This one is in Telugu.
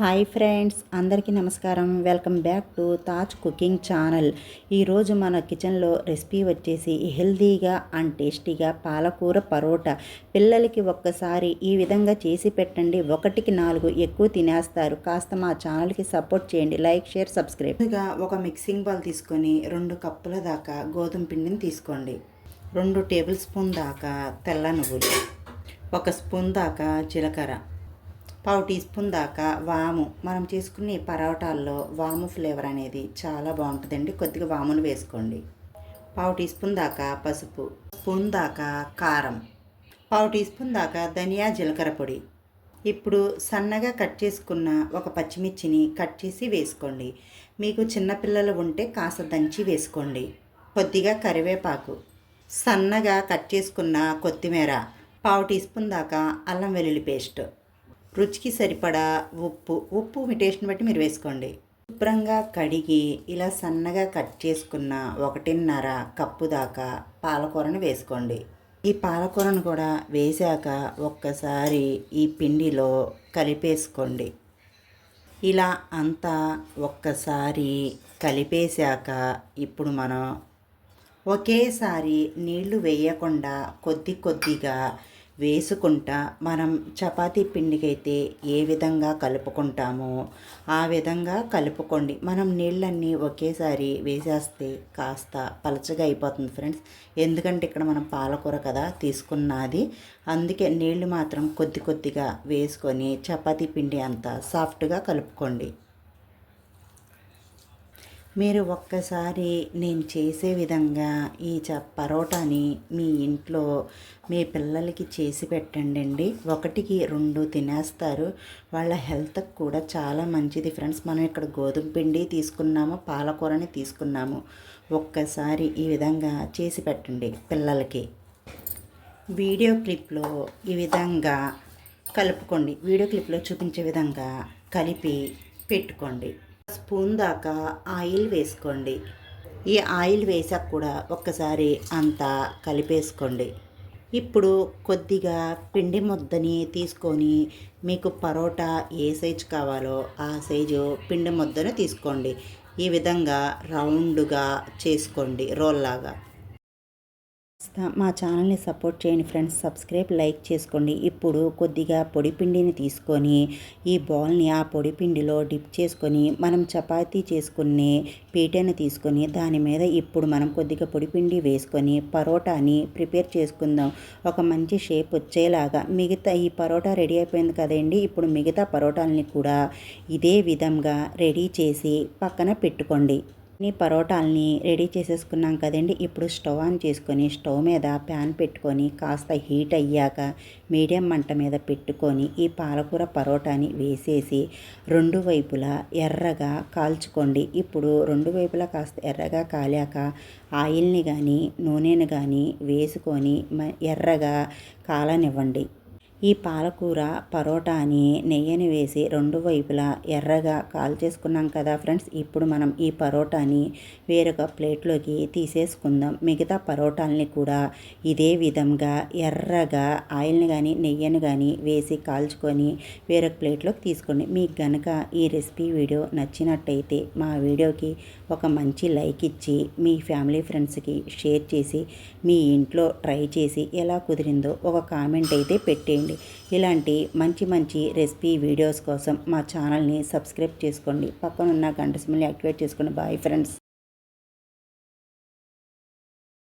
హాయ్ ఫ్రెండ్స్ అందరికీ నమస్కారం. Welcome back to Taj cooking channel. ఈరోజు మన కిచెన్లో రెసిపీ వచ్చేసి హెల్తీగా అండ్ టేస్టీగా పాలకూర పరోటా. పిల్లలకి ఒక్కసారి ఈ విధంగా చేసి పెట్టండి. ఒకటికి నాలుగు ఎక్కువ తినేస్తారు. కాస్త మా ఛానల్కి సపోర్ట్ చేయండి. Like share subscribe. ముందుగా ఒక మిక్సింగ్ బౌల్ తీసుకొని రెండు కప్పుల దాకా గోధుమ పిండిని తీసుకోండి. రెండు టేబుల్ స్పూన్ దాకా తెల్ల నువ్వులు. ఒక స్పూన్ దాకా జీలకర్ర. పావు టీ స్పూన్ దాకా వాము. మనం చేసుకునే పరోటాల్లో వాము ఫ్లేవర్ అనేది చాలా బాగుంటుందండి. కొద్దిగా వామును వేసుకోండి. పావు టీ స్పూన్ దాకా పసుపు స్పూన్ దాకా కారం పావు టీ స్పూన్ దాకా ధనియా జీలకర్ర పొడి. ఇప్పుడు సన్నగా కట్ చేసుకున్న ఒక పచ్చిమిర్చిని కట్ చేసి వేసుకోండి. మీకు చిన్నపిల్లలు ఉంటే కాస్త దంచి వేసుకోండి. కొద్దిగా కరివేపాకు. సన్నగా కట్ చేసుకున్న కొత్తిమీర పావు టీ స్పూన్ దాకా అల్లం వెల్లుల్లి పేస్ట్. రుచికి సరిపడా ఉప్పు ఉప్పు మీ టేస్ట్ని బట్టి మీరు వేసుకోండి. శుభ్రంగా కడిగి ఇలా సన్నగా కట్ చేసుకున్న ఒకటిన్నర కప్పు దాకా పాలకూరను వేసుకోండి. ఈ పాలకూరను కూడా వేశాక ఒక్కసారి ఈ పిండిలో కలిపేసుకోండి. ఇలా అంతా ఒక్కసారి కలిపేశాక ఇప్పుడు మనం ఒకేసారి నీళ్ళు వేయకుండా కొద్ది కొద్దిగా వేసుకుంటా మనం చపాతీ పిండికైతే ఏ విధంగా కలుపుకుంటామో ఆ విధంగా కలుపుకోండి. మనం నీళ్ళన్నీ ఒకేసారి వేసేస్తే కాస్త పలచగా అయిపోతుంది ఫ్రెండ్స్. ఎందుకంటే ఇక్కడ మనం పాలకూర కదా తీసుకున్నది. అందుకే నీళ్ళు మాత్రం కొద్ది కొద్దిగా వేసుకొని చపాతీ పిండి అంతా సాఫ్ట్గా కలుపుకోండి. మీరు ఒక్కసారి నేను చేసే విధంగా ఈ చ పరోటాని మీ ఇంట్లో మీ పిల్లలకి చేసి పెట్టండి అండి ఒకటికి రెండు తినేస్తారు. వాళ్ళ హెల్త్కి కూడా చాలా మంచిది ఫ్రెండ్స్. మనం ఇక్కడ గోధుమ పిండి తీసుకున్నాము పాలకూరని తీసుకున్నాము. ఒక్కసారి ఈ విధంగా చేసి పెట్టండి పిల్లలకి. వీడియో క్లిప్లో ఈ విధంగా కలుపుకోండి. వీడియో క్లిప్లో చూపించే విధంగా కలిపి పెట్టుకోండి. స్పూన్ దాకా ఆయిల్ వేసుకోండి. ఈ ఆయిల్ వేసాక కూడా ఒక్కసారి అంతా కలిపేసుకోండి. ఇప్పుడు కొద్దిగా పిండి ముద్దని తీసుకొని మీకు పరోటా ఏ సైజు కావాలో ఆ సైజు పిండి ముద్దను తీసుకోండి. ఈ విధంగా రౌండ్గా చేసుకోండి రోల్ లాగా మా ఛానల్ని సపోర్ట్ చేయండి ఫ్రెండ్స్. సబ్స్క్రైబ్ లైక్ చేసుకోండి. ఇప్పుడు కొద్దిగా పొడిపిండిని తీసుకొని ఈ బాల్ని ఆ పొడిపిండిలో డిప్ చేసుకొని మనం చపాతీ చేసుకునే పీటను తీసుకొని దాని మీద ఇప్పుడు మనం కొద్దిగా పొడిపిండి వేసుకొని పరోటాని ప్రిపేర్ చేసుకుందాం. ఒక మంచి షేప్ వచ్చేలాగా. మిగతా ఈ పరోటా రెడీ అయిపోయింది కదండి. ఇప్పుడు మిగతా పరోటాలని కూడా ఇదే విధంగా రెడీ చేసి పక్కన పెట్టుకోండి. అన్ని పరోటాలని రెడీ చేసేసుకున్నాం కదండి. ఇప్పుడు స్టవ్ ఆన్ చేసుకొని స్టవ్ మీద ప్యాన్ పెట్టుకొని కాస్త హీట్ అయ్యాక మీడియం మంట మీద పెట్టుకొని ఈ పాలకూర పరోటాని వేసేసి రెండు వైపులా ఎర్రగా కాల్చుకోండి. ఇప్పుడు రెండు వైపులా కాస్త ఎర్రగా కాలాక ఆయిల్ని కానీ నూనెని కానీ వేసుకొని ఎర్రగా కాలనివ్వండి. ఈ పాలకూర పరోటాని నెయ్యిని వేసి రెండు వైపులా ఎర్రగా కాల్ చేసుకున్నాం కదా ఫ్రెండ్స్. ఇప్పుడు మనం ఈ పరోటాని వేరొక ప్లేట్లోకి తీసేసుకుందాం. మిగతా పరోటాలని కూడా ఇదే విధంగా ఎర్రగా ఆయిల్ని కానీ నెయ్యిని కానీ వేసి కాల్చుకొని వేరొక ప్లేట్లోకి తీసుకోండి. మీకు గనక ఈ రెసిపీ వీడియో నచ్చినట్టయితే మా వీడియోకి ఒక మంచి లైక్ ఇచ్చి మీ ఫ్యామిలీ ఫ్రెండ్స్కి షేర్ చేసి మీ ఇంట్లో ట్రై చేసి ఎలా కుదిరిందో ఒక కామెంట్ అయితే పెట్టేయండి. చేసుకోండి. ఇలాంటి మంచి మంచి రెసిపీ వీడియోస్ కోసం మా ఛానల్ని సబ్స్క్రైబ్ చేసుకోండి. పక్కనున్న గంట సిమ్ని యాక్టివేట్ చేసుకోండి. Bye friends.